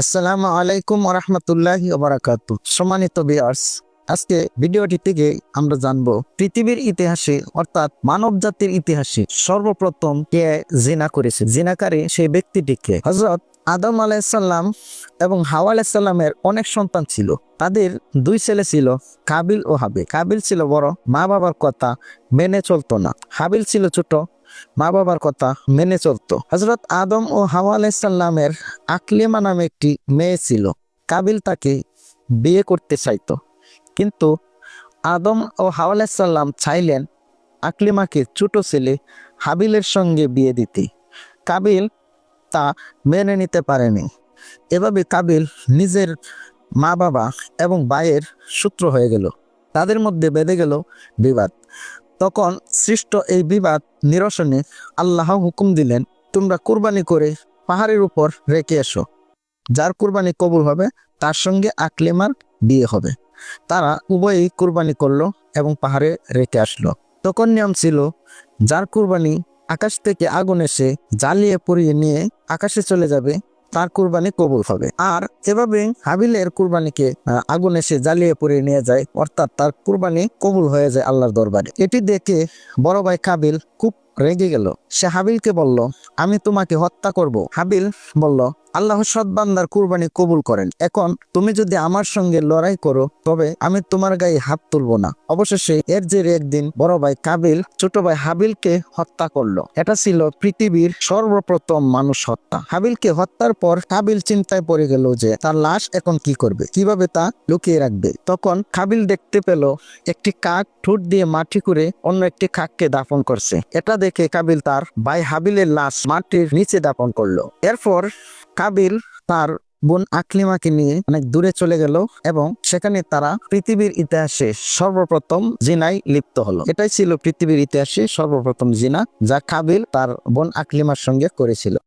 আসসালামু আলাইকুম রহমতুল্লাহি ওবরাকাত সম্মানিত বিয়ার্স আজকে ভিডিওটি থেকে আমরা জানব পৃথিবীর ইতিহাসে, অর্থাৎ মানব জাতির ইতিহাসে সর্বপ্রথম কে জিনা করেছে? জিনাকারী সেই ব্যক্তিটিকে হজরত আদম আলাইসাল্লাম এবং হাওয়া আলাইসাল্লামের অনেক সন্তান ছিল। তাদের দুই ছেলে ছিল, কাবিল ও হাবিল কাবিল ছিল বড় মা বাবার কথা মেনে চলতো না। হাবিল ছিল ছোট মা বাবার কথা মেনে চলতো। হজরত আদম ও হাওয়া আলাইসাল্লামের আকলিমা নামে একটি মেয়ে ছিল। কাবিল তাকে বিয়ে করতে চাইতো। কিন্তু আদম ও হাওয়া আলাইসাল্লাম চাইলেন আকলিমাকে ছোট ছেলে হাবিলের সঙ্গে বিয়ে দিতে। কাবিল তা মেনে নিতে পারেনি। এভাবে কাবিল নিজের মা বাবা এবং বায়ের সূত্র হয়ে গেল। তাদের মধ্যে বেঁধে গেল বিবাদ। তখন সৃষ্ট এই বিবাদ নিরসনে আল্লাহ হুকুম দিলেন, তোমরা কুরবানি করে পাহাড়ের উপর রেখে এসো। যার কুরবানি কবুল হবে, তার সঙ্গে আকলিমার বিয়ে হবে। তারা উভয়ই কুরবানি করল এবং পাহাড়ে রেখে আসলো। তখন নিয়ম ছিল, যার কুরবানি আকাশ থেকে আগুন এসে জ্বালিয়ে পুড়িয়ে নিয়ে আকাশে চলে যাবে তার কুরবানি কবুল হবে। আর এভাবে হাবিলের কুরবানিকে আগুনে সে জ্বালিয়ে পুড়িয়ে নিয়ে যায়, অর্থাৎ তার কুরবানি কবুল হয়ে যায় আল্লাহর দরবারে। এটি দেখে বড় ভাই কাবিল খুব রেগে গেল। সে হাবিলকে বলল, আমি তোমাকে হত্যা করব। হাবিল বলল আল্লাহ সৎবান্দার কুরবানি কবুল করেন। এখন তুমি যদি আমার সঙ্গে লড়াই করো, তবে আমি তোমার গায়ে হাত তুলবো না। অবশেষে এর জেরে একদিন বড় ভাই কাবিল, ছোট ভাই হাবিলকে হত্যা করল। এটা ছিল পৃথিবীর সর্বপ্রথম মানুষ হত্যা। হাবিলকে হত্যার পর কাবিল চিন্তায় পড়ে গেল যে তার লাশ এখন কি করবে, কীভাবে তা লুকিয়ে রাখবে। তখন কাবিল দেখতে পেল একটি কাক ঠোঁট দিয়ে মাটি করে অন্য একটি কাককে দাফন করছে। এটা দেখে কাবিল তার ভাই হাবিলের লাশ মাটির নিচে দাপন করল। এরপর কাবিল তার বোন আকলিমাকে নিয়ে অনেক দূরে চলে গেল এবং সেখানে তারা পৃথিবীর ইতিহাসে সর্বপ্রথম জিনাই লিপ্ত হলো। এটাই ছিল পৃথিবীর ইতিহাসে সর্বপ্রথম জিনা যা কাবিল তার বোন আকলিমার সঙ্গে করেছিল।